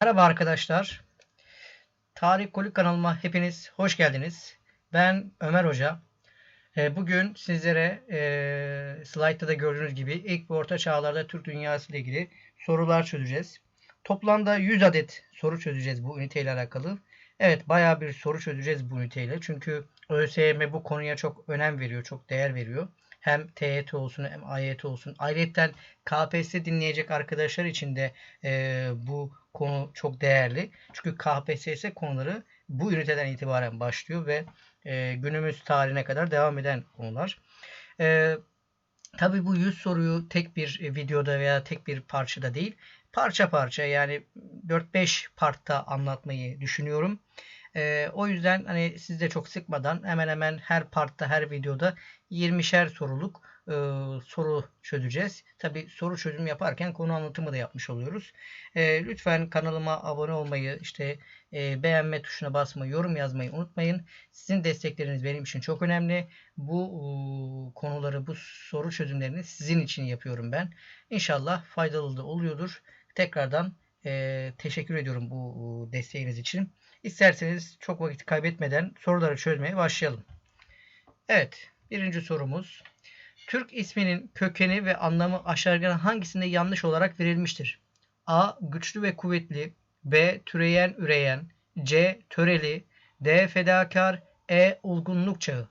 Merhaba arkadaşlar. Tarih Kolik kanalıma hepiniz hoş geldiniz. Ben Ömer Hoca. Ee, Bugün sizlere e, slaytta da gördüğünüz gibi ilk ve orta çağlarda Türk dünyası ile ilgili sorular çözeceğiz. Toplamda 100 adet soru çözeceğiz bu üniteyle alakalı. Evet bayağı bir soru çözeceğiz bu üniteyle. Çünkü ÖSYM bu konuya çok önem veriyor, çok değer veriyor. Hem TYT olsun hem AYT olsun. Ayrıca KPSS dinleyecek arkadaşlar için de e, bu konu çok değerli. Çünkü KPSS konuları bu üniteden itibaren başlıyor ve e, günümüz tarihine kadar devam eden konular. E, tabii bu 100 soruyu tek bir videoda veya tek bir parçada değil, parça parça yani 4-5 partta anlatmayı düşünüyorum. E, o yüzden hani siz de çok sıkmadan hemen hemen her partta her videoda 20'şer soruluk e, soru çözeceğiz. Tabi soru çözüm yaparken konu anlatımı da yapmış oluyoruz. E, lütfen kanalıma abone olmayı, işte e, beğenme tuşuna basmayı, yorum yazmayı unutmayın. Sizin destekleriniz benim için çok önemli. Bu e, konuları, bu soru çözümlerini sizin için yapıyorum ben. İnşallah faydalı da oluyordur. Tekrardan e, teşekkür ediyorum bu desteğiniz için. İsterseniz çok vakit kaybetmeden soruları çözmeye başlayalım. Evet, birinci sorumuz. Türk isminin kökeni ve anlamı aşağıdakilerden hangisinde yanlış olarak verilmiştir? A. Güçlü ve kuvvetli. B. Türeyen üreyen. C. Töreli. D. Fedakar. E. Olgunluk çağı.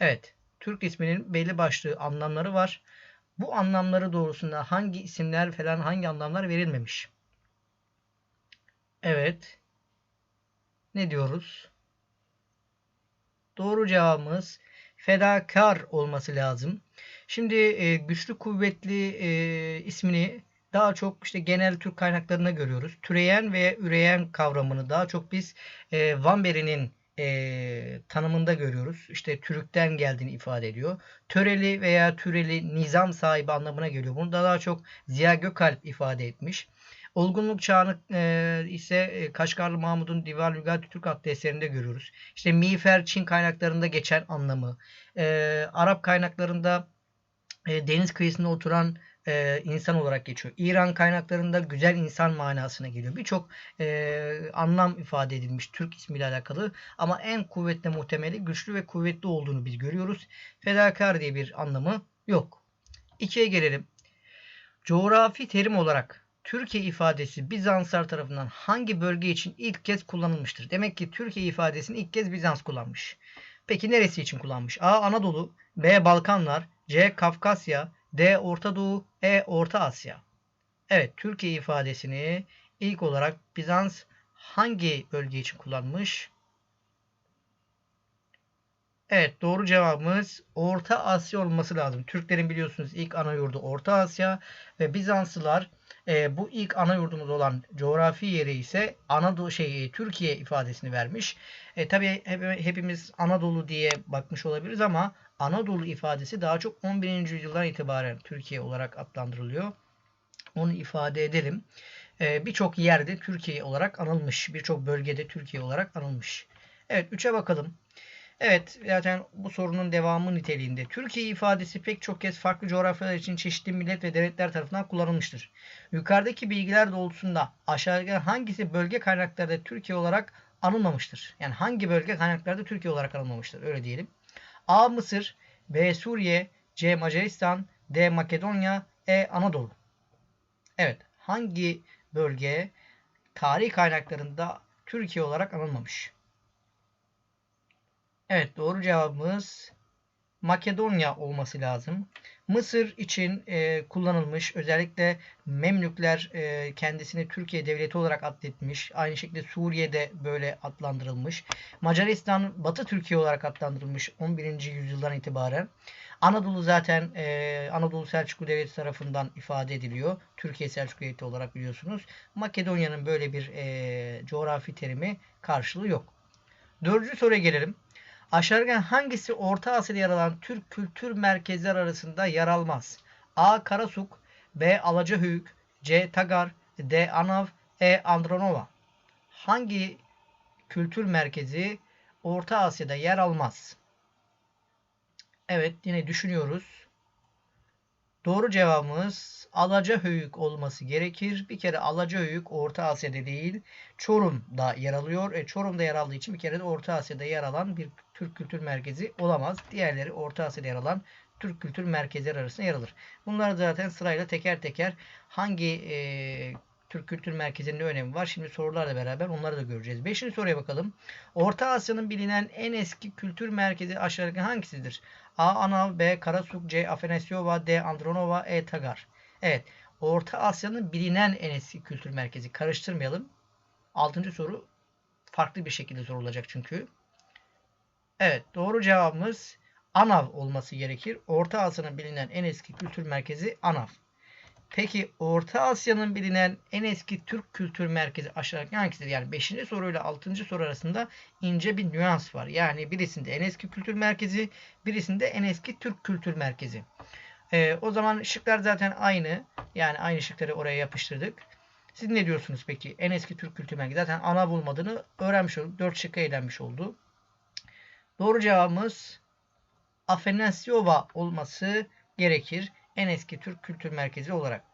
Evet. Türk isminin belli başlı anlamları var. Bu anlamları doğrusunda hangi isimler falan hangi anlamlar verilmemiş? Evet. Ne diyoruz? Doğru cevabımız fedakar olması lazım. Şimdi e, güçlü kuvvetli e, ismini daha çok işte genel Türk kaynaklarında görüyoruz. Türeyen ve üreyen kavramını daha çok biz e, Van Beri'nin e, tanımında görüyoruz. İşte Türk'ten geldiğini ifade ediyor. Töreli veya türeli nizam sahibi anlamına geliyor. Bunu da daha çok Ziya Gökalp ifade etmiş. Olgunluk çağını e, ise e, Kaşgarlı Mahmud'un Divan Lügat Türk adlı eserinde görüyoruz. İşte miğfer Çin kaynaklarında geçen anlamı. E, Arap kaynaklarında e, deniz kıyısında oturan e, insan olarak geçiyor. İran kaynaklarında güzel insan manasına geliyor. Birçok e, anlam ifade edilmiş Türk ismiyle alakalı ama en kuvvetli muhtemeli güçlü ve kuvvetli olduğunu biz görüyoruz. Fedakar diye bir anlamı yok. İkiye gelelim. Coğrafi terim olarak Türkiye ifadesi Bizanslar tarafından hangi bölge için ilk kez kullanılmıştır? Demek ki Türkiye ifadesini ilk kez Bizans kullanmış. Peki neresi için kullanmış? A. Anadolu B. Balkanlar C. Kafkasya D. Orta Doğu E. Orta Asya Evet Türkiye ifadesini ilk olarak Bizans hangi bölge için kullanmış? Evet doğru cevabımız Orta Asya olması lazım. Türklerin biliyorsunuz ilk ana yurdu Orta Asya ve Bizanslılar e, bu ilk ana yurdumuz olan coğrafi yeri ise Anadolu şey Türkiye ifadesini vermiş. E, tabii hep, hepimiz Anadolu diye bakmış olabiliriz ama Anadolu ifadesi daha çok 11. yüzyıldan itibaren Türkiye olarak adlandırılıyor. Onu ifade edelim. E, Birçok yerde Türkiye olarak anılmış. Birçok bölgede Türkiye olarak anılmış. Evet 3'e bakalım. Evet zaten bu sorunun devamı niteliğinde. Türkiye ifadesi pek çok kez farklı coğrafyalar için çeşitli millet ve devletler tarafından kullanılmıştır. Yukarıdaki bilgiler doğrultusunda aşağıdaki hangisi bölge kaynaklarda Türkiye olarak anılmamıştır? Yani hangi bölge kaynaklarda Türkiye olarak anılmamıştır? Öyle diyelim. A. Mısır B. Suriye C. Macaristan D. Makedonya E. Anadolu Evet. Hangi bölge tarih kaynaklarında Türkiye olarak anılmamış? Evet doğru cevabımız Makedonya olması lazım. Mısır için e, kullanılmış. Özellikle Memlükler e, kendisini Türkiye devleti olarak adletmiş. Aynı şekilde Suriye'de böyle adlandırılmış. Macaristan Batı Türkiye olarak adlandırılmış 11. yüzyıldan itibaren. Anadolu zaten e, Anadolu Selçuklu Devleti tarafından ifade ediliyor. Türkiye Selçuklu Devleti olarak biliyorsunuz. Makedonya'nın böyle bir e, coğrafi terimi karşılığı yok. Dördüncü soruya gelelim. Aşağıdakilerden hangisi Orta Asya'da yer alan Türk kültür merkezler arasında yer almaz? A. Karasuk B. Alacahöyük C. Tagar D. Anav E. Andronova Hangi kültür merkezi Orta Asya'da yer almaz? Evet yine düşünüyoruz. Doğru cevabımız Alacahöyük olması gerekir. Bir kere Alacahöyük Orta Asya'da değil Çorum'da yer alıyor. E, Çorum'da yer aldığı için bir kere de Orta Asya'da yer alan bir Türk kültür merkezi olamaz. Diğerleri Orta Asya'da yer alan Türk kültür merkezleri arasında yer alır. Bunlar zaten sırayla teker teker hangi e, Türk Kültür Merkezi'nin ne önemi var? Şimdi sorularla beraber onları da göreceğiz. Beşinci soruya bakalım. Orta Asya'nın bilinen en eski kültür merkezi aşağıdaki hangisidir? A. Anav, B. Karasuk, C. Afanasyova, D. Andronova, E. Tagar. Evet. Orta Asya'nın bilinen en eski kültür merkezi. Karıştırmayalım. Altıncı soru farklı bir şekilde sorulacak çünkü. Evet. Doğru cevabımız Anav olması gerekir. Orta Asya'nın bilinen en eski kültür merkezi Anav. Peki Orta Asya'nın bilinen en eski Türk kültür merkezi aşağıdaki hangisidir? Yani 5. soruyla 6. soru arasında ince bir nüans var. Yani birisinde en eski kültür merkezi, birisinde en eski Türk kültür merkezi. Ee, o zaman şıklar zaten aynı. Yani aynı şıkları oraya yapıştırdık. Siz ne diyorsunuz peki? En eski Türk kültür merkezi. Zaten ana bulmadığını öğrenmiş olduk. 4 şıkka eğlenmiş oldu. Doğru cevabımız Afanasyova olması gerekir en eski Türk kültür merkezi olarak.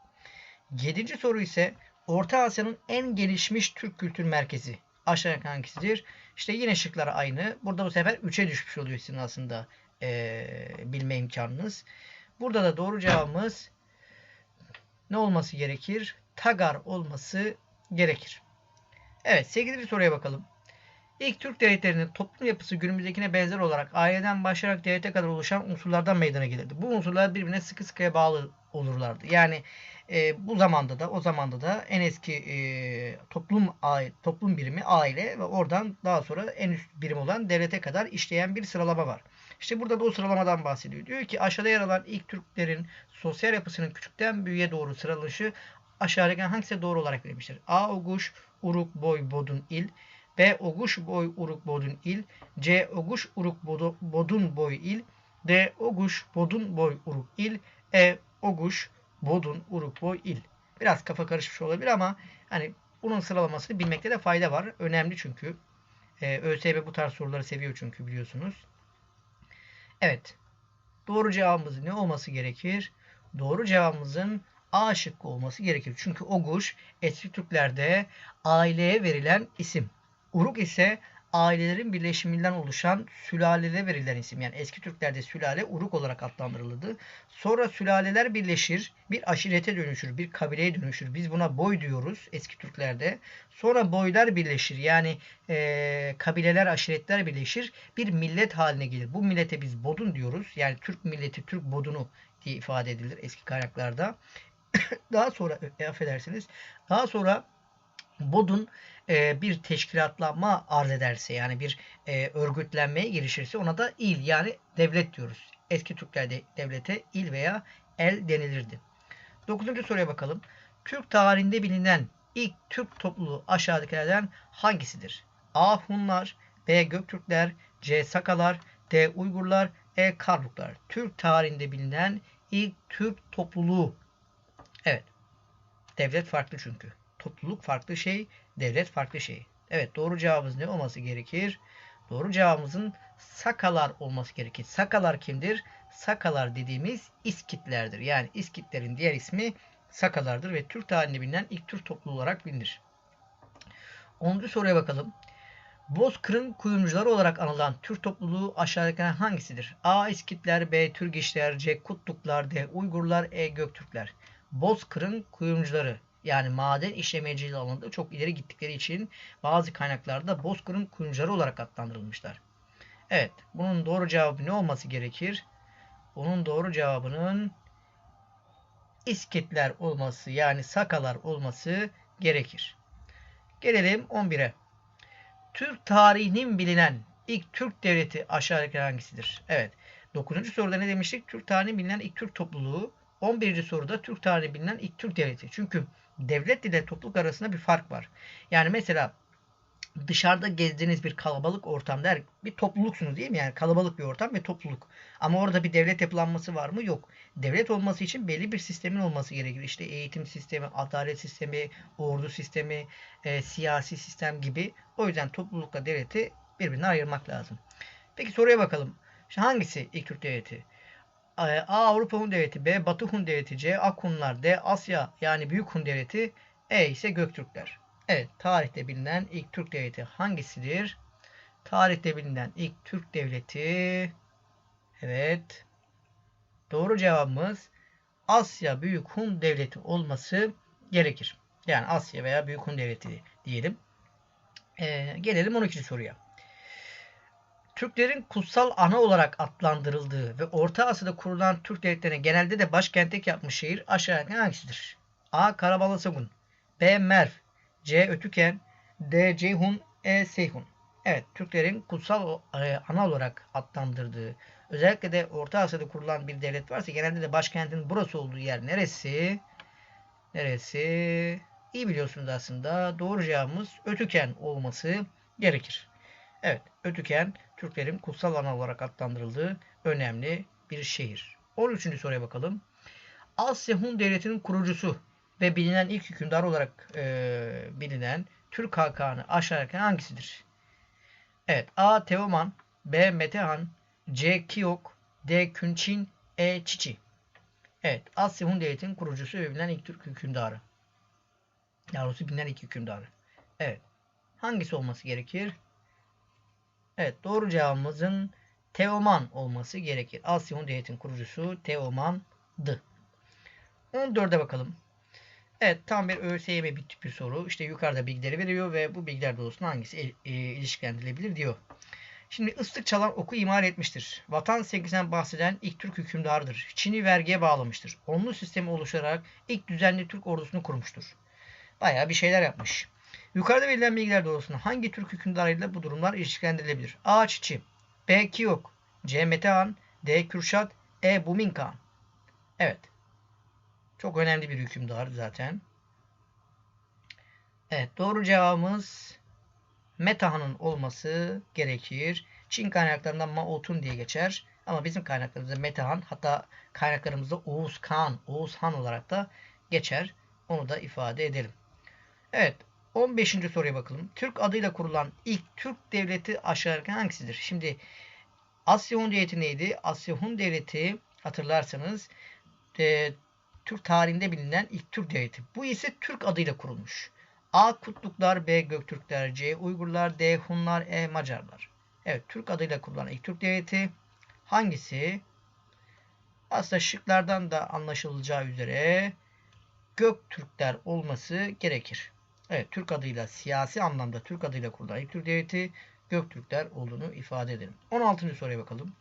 Yedinci soru ise Orta Asya'nın en gelişmiş Türk kültür merkezi. Aşağıdaki hangisidir? İşte yine şıklar aynı. Burada bu sefer 3'e düşmüş oluyor sizin aslında ee, bilme imkanınız. Burada da doğru cevabımız ne olması gerekir? Tagar olması gerekir. Evet 8. soruya bakalım. İlk Türk devletlerinin toplum yapısı günümüzdekine benzer olarak aileden başlayarak devlete kadar oluşan unsurlardan meydana gelirdi. Bu unsurlar birbirine sıkı sıkıya bağlı olurlardı. Yani e, bu zamanda da o zamanda da en eski e, toplum toplum birimi aile ve oradan daha sonra en üst birim olan devlete kadar işleyen bir sıralama var. İşte burada da o sıralamadan bahsediyor. Diyor ki aşağıda yer alan ilk Türklerin sosyal yapısının küçükten büyüğe doğru sıralışı aşağıdaki hangisi doğru olarak verilmiştir? A. Oguş, Uruk, Boy, Bodun, İl. B. Oguş boy uruk bodun il. C. Oguş uruk bodun boy il. D. Oguş bodun boy uruk il. E. Oguş bodun uruk boy il. Biraz kafa karışmış olabilir ama hani bunun sıralamasını bilmekte de fayda var. Önemli çünkü. Ee, ÖSYM bu tarz soruları seviyor çünkü biliyorsunuz. Evet. Doğru cevabımız ne olması gerekir? Doğru cevabımızın A şıkkı olması gerekir. Çünkü Oguş eski Türklerde aileye verilen isim. Uruk ise ailelerin birleşiminden oluşan sülalede verilen isim. Yani eski Türklerde sülale uruk olarak adlandırılırdı. Sonra sülaleler birleşir, bir aşirete dönüşür, bir kabileye dönüşür. Biz buna boy diyoruz eski Türklerde. Sonra boylar birleşir. Yani e, kabileler, aşiretler birleşir. Bir millet haline gelir. Bu millete biz bodun diyoruz. Yani Türk milleti, Türk bodunu diye ifade edilir eski kaynaklarda. daha sonra, e, affedersiniz, daha sonra Bodun e, bir teşkilatlanma arz ederse yani bir e, örgütlenmeye girişirse ona da il yani devlet diyoruz. Eski Türklerde devlete il veya el denilirdi. Dokuzuncu soruya bakalım. Türk tarihinde bilinen ilk Türk topluluğu aşağıdakilerden hangisidir? A. Hunlar B. Göktürkler C. Sakalar D. Uygurlar E. Karluklar. Türk tarihinde bilinen ilk Türk topluluğu. Evet. Devlet farklı çünkü. Topluluk farklı şey, devlet farklı şey. Evet doğru cevabımız ne olması gerekir? Doğru cevabımızın Sakalar olması gerekir. Sakalar kimdir? Sakalar dediğimiz İskitlerdir. Yani İskitlerin diğer ismi Sakalardır ve Türk tarihinde bilinen ilk Türk topluluğu olarak bilinir. 10. soruya bakalım. Bozkır'ın kuyumcuları olarak anılan Türk topluluğu aşağıdakilerden hangisidir? A. İskitler, B. Türgişler, C. Kutluklar, D. Uygurlar, E. Göktürkler. Bozkır'ın kuyumcuları yani maden işlemeciliği alanında çok ileri gittikleri için bazı kaynaklarda Bozkır'ın kuyumcuları olarak adlandırılmışlar. Evet, bunun doğru cevabı ne olması gerekir? Bunun doğru cevabının İskitler olması yani Sakalar olması gerekir. Gelelim 11'e. Türk tarihinin bilinen ilk Türk devleti aşağıdaki hangisidir? Evet. 9. soruda ne demiştik? Türk tarihinin bilinen ilk Türk topluluğu. 11. soruda Türk tarihi bilinen ilk Türk devleti. Çünkü devlet ile topluluk arasında bir fark var. Yani mesela dışarıda gezdiğiniz bir kalabalık ortamda bir topluluksunuz değil mi? Yani kalabalık bir ortam ve topluluk. Ama orada bir devlet yapılanması var mı? Yok. Devlet olması için belli bir sistemin olması gerekir. İşte eğitim sistemi, adalet sistemi, ordu sistemi, e, siyasi sistem gibi. O yüzden toplulukla devleti birbirinden ayırmak lazım. Peki soruya bakalım. İşte hangisi ilk Türk devleti? A Avrupa Hun Devleti, B Batı Hun Devleti, C Ak D Asya yani Büyük Hun Devleti, E ise Göktürkler. Evet, tarihte bilinen ilk Türk devleti hangisidir? Tarihte bilinen ilk Türk devleti Evet. Doğru cevabımız Asya Büyük Hun Devleti olması gerekir. Yani Asya veya Büyük Hun Devleti diyelim. Ee, gelelim 12. soruya. Türklerin kutsal ana olarak adlandırıldığı ve Orta Asya'da kurulan Türk devletlerine genelde de başkentlik yapmış şehir aşağıdaki hangisidir? A. Karabalasagun B. Merv C. Ötüken D. Ceyhun E. Seyhun Evet, Türklerin kutsal e, ana olarak adlandırdığı, özellikle de Orta Asya'da kurulan bir devlet varsa genelde de başkentin burası olduğu yer neresi? Neresi? İyi biliyorsunuz aslında. Doğru cevabımız Ötüken olması gerekir. Evet, Ötüken Türklerin kutsal ana olarak adlandırıldığı önemli bir şehir. 13. soruya bakalım. Asya Hun Devleti'nin kurucusu ve bilinen ilk hükümdar olarak e, bilinen Türk Hakanı aşağıdaki hangisidir? Evet. A. Teoman B. Metehan C. Kiyok D. Künçin E. Çiçi Evet. Asya Hun Devleti'nin kurucusu ve bilinen ilk Türk hükümdarı. Daha doğrusu bilinen ilk hükümdarı. Evet. Hangisi olması gerekir? Evet. Doğru cevabımızın Teoman olması gerekir. Asya Hun Devleti'nin kurucusu Teoman'dı. 14'e bakalım. Evet tam bir ÖSYM bir tip soru. İşte yukarıda bilgileri veriyor ve bu bilgiler doğrultusunda hangisi e, ilişkilendirilebilir diyor. Şimdi ıslık çalan oku imal etmiştir. Vatan sevgisinden bahseden ilk Türk hükümdarıdır. Çin'i vergiye bağlamıştır. Onlu sistemi oluşturarak ilk düzenli Türk ordusunu kurmuştur. Bayağı bir şeyler yapmış. Yukarıda verilen bilgiler doğrultusunda hangi Türk hükümdarıyla bu durumlar ilişkilendirilebilir? A. Çiçi B. Kiyok C. Metehan D. Kürşat E. Buminkan Evet. Çok önemli bir hükümdar zaten. Evet doğru cevabımız Metahan'ın olması gerekir. Çin kaynaklarında Maotun diye geçer. Ama bizim kaynaklarımızda Metahan hatta kaynaklarımızda Oğuz Kağan, Oğuz Han olarak da geçer. Onu da ifade edelim. Evet 15. soruya bakalım. Türk adıyla kurulan ilk Türk devleti aşağıdaki hangisidir? Şimdi Asya Hun Devleti neydi? Asya Hun Devleti hatırlarsanız e, Türk tarihinde bilinen ilk Türk devleti. Bu ise Türk adıyla kurulmuş. A. Kutluklar, B. Göktürkler, C. Uygurlar, D. Hunlar, E. Macarlar. Evet, Türk adıyla kurulan ilk Türk devleti hangisi? Aslında şıklardan da anlaşılacağı üzere Göktürkler olması gerekir. Evet, Türk adıyla siyasi anlamda Türk adıyla kurulan ilk Türk devleti Göktürkler olduğunu ifade edelim. 16. soruya bakalım.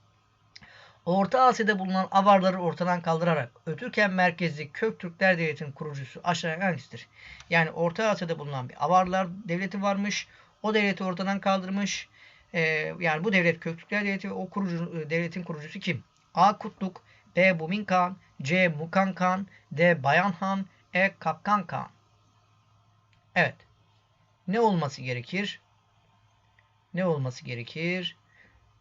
Orta Asya'da bulunan Avarları ortadan kaldırarak Ötürken merkezli Köktürkler Devleti'nin kurucusu aşağıya hangisidir? Yani Orta Asya'da bulunan bir Avarlar devleti varmış. O devleti ortadan kaldırmış. Ee, yani bu devlet Köktürkler Devleti ve o kurucu, e, devletin kurucusu kim? A. Kutluk B. Bumin Kağan C. Mukan Kağan D. Bayan Han E. Kapkan Kağan Evet. Ne olması gerekir? Ne olması gerekir?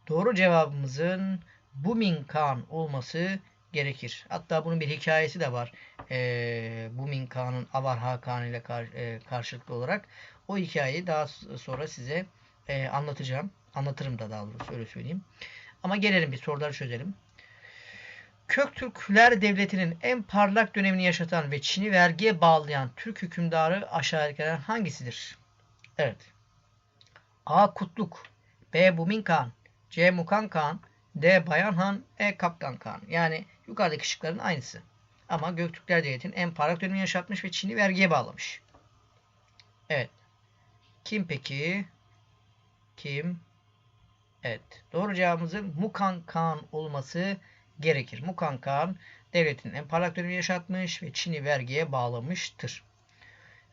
Doğru cevabımızın Bumin Khan olması gerekir. Hatta bunun bir hikayesi de var. E, Bumin Khan'ın Avar Hakan ile kar, e, karşılıklı olarak. O hikayeyi daha sonra size e, anlatacağım. Anlatırım da daha doğrusu öyle söyleyeyim. Ama gelelim bir soruları çözelim. Köktürkler Devleti'nin en parlak dönemini yaşatan ve Çin'i vergiye bağlayan Türk hükümdarı aşağıdakilerden hangisidir? Evet. A. Kutluk B. Bumin C. Mukan Khan D. Bayan Han, E. Kaptan. Yani yukarıdaki şıkların aynısı. Ama Göktürkler Devleti'nin en parlak dönemini yaşatmış ve Çin'i vergiye bağlamış. Evet. Kim peki? Kim? Evet. Doğru cevabımızın Mukan Khan olması gerekir. Mukan Khan devletin dönemini yaşatmış ve Çin'i vergiye bağlamıştır.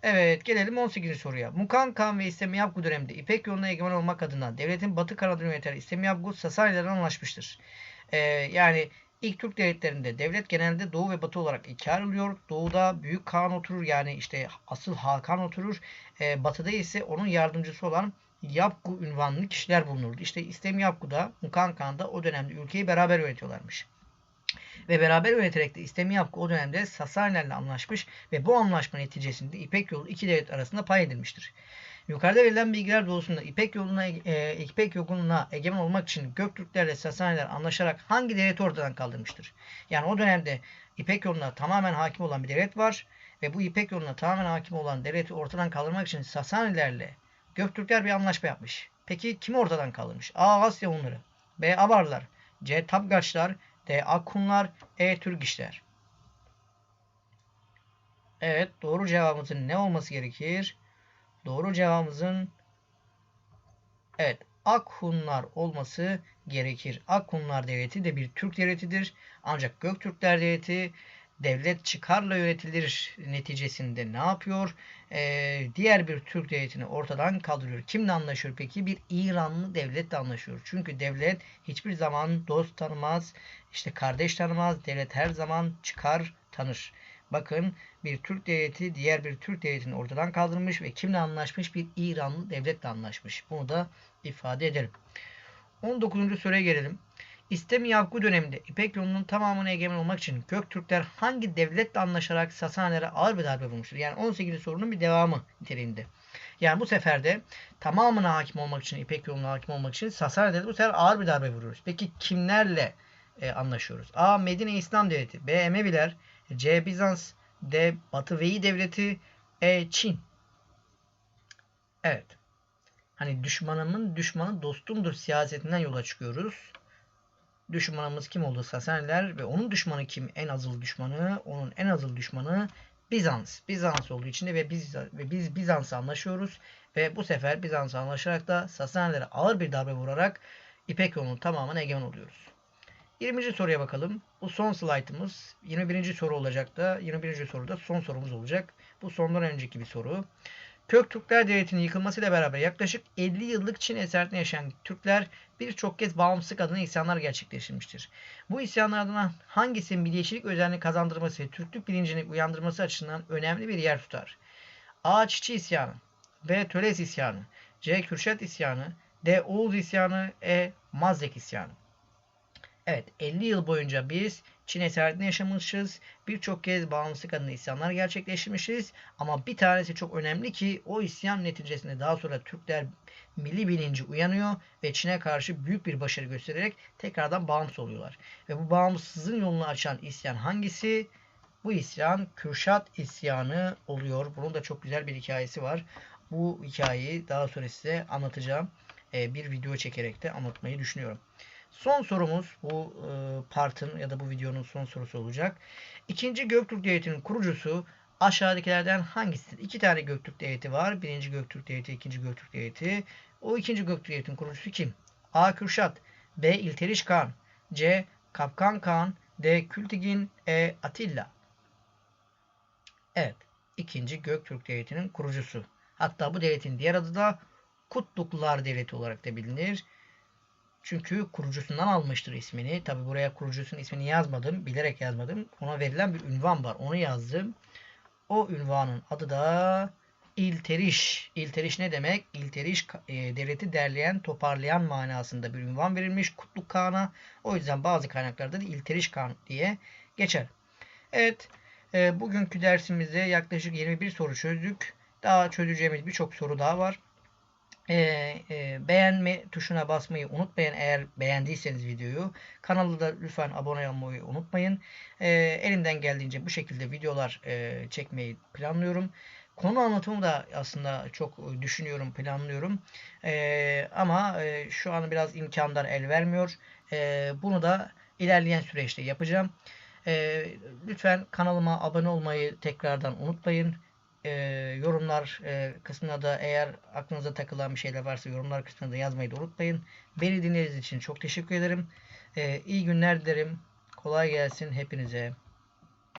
Evet gelelim 18. soruya. Mukan Khan ve İstemi Yapgu döneminde İpek yoluna egemen olmak adına devletin Batı Karadeniz yöneteri İstemi Yapgu Sasaniler'den anlaşmıştır. Ee, yani ilk Türk devletlerinde devlet genelde Doğu ve Batı olarak ikiye ayrılıyor. Doğuda Büyük Kağan oturur yani işte asıl Hakan oturur. Ee, batıda ise onun yardımcısı olan Yapgu ünvanlı kişiler bulunurdu. İşte İstemi Yapgu'da Mukan Khan'da o dönemde ülkeyi beraber yönetiyorlarmış ve beraber yöneterek de istemi yaptı o dönemde Sasanilerle anlaşmış ve bu anlaşma neticesinde İpek yolu iki devlet arasında pay edilmiştir. Yukarıda verilen bilgiler doğrusunda İpek yoluna e, İpek yoluna egemen olmak için Göktürklerle Sasaniler anlaşarak hangi devleti ortadan kaldırmıştır? Yani o dönemde İpek yoluna tamamen hakim olan bir devlet var ve bu İpek yoluna tamamen hakim olan devleti ortadan kaldırmak için Sasanilerle Göktürkler bir anlaşma yapmış. Peki kimi ortadan kaldırmış? A. Asya Hunları B. Avarlar C. Tabgaçlar D. Akkunlar E. Türgişler Evet doğru cevabımızın ne olması gerekir? Doğru cevabımızın evet Akhunlar olması gerekir. Akhunlar devleti de bir Türk devletidir. Ancak Göktürkler devleti devlet çıkarla yönetilir neticesinde ne yapıyor? Ee, diğer bir Türk devletini ortadan kaldırıyor. Kimle anlaşıyor peki? Bir İranlı devletle anlaşıyor. Çünkü devlet hiçbir zaman dost tanımaz, işte kardeş tanımaz. Devlet her zaman çıkar tanır. Bakın bir Türk devleti diğer bir Türk devletini ortadan kaldırmış ve kimle anlaşmış? Bir İranlı devletle anlaşmış. Bunu da ifade edelim. 19. soruya gelelim. İstemi Yakku döneminde İpek yolunun tamamına egemen olmak için Göktürkler hangi devletle anlaşarak Sasanilere ağır bir darbe vurmuştur? Yani 18. sorunun bir devamı niteliğinde. Yani bu sefer de tamamına hakim olmak için, İpek yoluna hakim olmak için Sasanilere bu sefer ağır bir darbe vuruyoruz. Peki kimlerle e, anlaşıyoruz? A. Medine İslam Devleti. B. Emeviler. C. Bizans. D. Batı Veyi Devleti. E. Çin. Evet. Hani düşmanımın düşmanı dostumdur siyasetinden yola çıkıyoruz. Düşmanımız kim oldu? Sasaniler ve onun düşmanı kim? En azılı düşmanı. Onun en azılı düşmanı Bizans. Bizans olduğu için de ve biz ve biz Bizans'a anlaşıyoruz ve bu sefer Bizans'a anlaşarak da Sasanilere ağır bir darbe vurarak İpek yolunun tamamına egemen oluyoruz. 20. soruya bakalım. Bu son slaytımız 21. soru olacak da 21. soruda son sorumuz olacak. Bu sondan önceki bir soru. Köktürkler Devleti'nin yıkılmasıyla beraber yaklaşık 50 yıllık Çin esaretinde yaşayan Türkler birçok kez bağımsızlık adına isyanlar gerçekleştirmiştir. Bu isyanlardan hangisi milliyetçilik özelliğini kazandırması ve Türklük bilincini uyandırması açısından önemli bir yer tutar? A. Çiçi isyanı B. Töles isyanı C. Kürşat isyanı D. Oğuz isyanı E. Mazdek isyanı Evet 50 yıl boyunca biz Çin esaretinde yaşamışız. Birçok kez bağımsızlık adına isyanlar gerçekleştirmişiz. Ama bir tanesi çok önemli ki o isyan neticesinde daha sonra Türkler milli bilinci uyanıyor ve Çin'e karşı büyük bir başarı göstererek tekrardan bağımsız oluyorlar. Ve bu bağımsızlığın yolunu açan isyan hangisi? Bu isyan Kürşat isyanı oluyor. Bunun da çok güzel bir hikayesi var. Bu hikayeyi daha sonra size anlatacağım. Bir video çekerek de anlatmayı düşünüyorum. Son sorumuz bu e, partın ya da bu videonun son sorusu olacak. İkinci Göktürk Devleti'nin kurucusu aşağıdakilerden hangisidir? İki tane Göktürk Devleti var. Birinci Göktürk Devleti, ikinci Göktürk Devleti. O ikinci Göktürk Devleti'nin kurucusu kim? A. Kürşat B. İlteriş Kağan C. Kapkan Kağan D. Kültigin E. Atilla Evet. ikinci Göktürk Devleti'nin kurucusu. Hatta bu devletin diğer adı da Kutluklar Devleti olarak da bilinir. Çünkü kurucusundan almıştır ismini. Tabi buraya kurucusunun ismini yazmadım. Bilerek yazmadım. Ona verilen bir ünvan var. Onu yazdım. O ünvanın adı da İlteriş. İlteriş ne demek? İlteriş e, devleti derleyen, toparlayan manasında bir ünvan verilmiş Kutluk Kağan'a. O yüzden bazı kaynaklarda da İlteriş Kağan diye geçer. Evet. E, bugünkü dersimizde yaklaşık 21 soru çözdük. Daha çözeceğimiz birçok soru daha var e, e, beğenme tuşuna basmayı unutmayın eğer beğendiyseniz videoyu. Kanalda da lütfen abone olmayı unutmayın. E, elimden geldiğince bu şekilde videolar e, çekmeyi planlıyorum. Konu anlatımı da aslında çok düşünüyorum, planlıyorum. E, ama e, şu an biraz imkanlar el vermiyor. E, bunu da ilerleyen süreçte yapacağım. E, lütfen kanalıma abone olmayı tekrardan unutmayın e, yorumlar e, kısmına da eğer aklınıza takılan bir şeyler varsa yorumlar kısmına da yazmayı da unutmayın. Beni dinlediğiniz için çok teşekkür ederim. E, iyi günler dilerim. Kolay gelsin hepinize.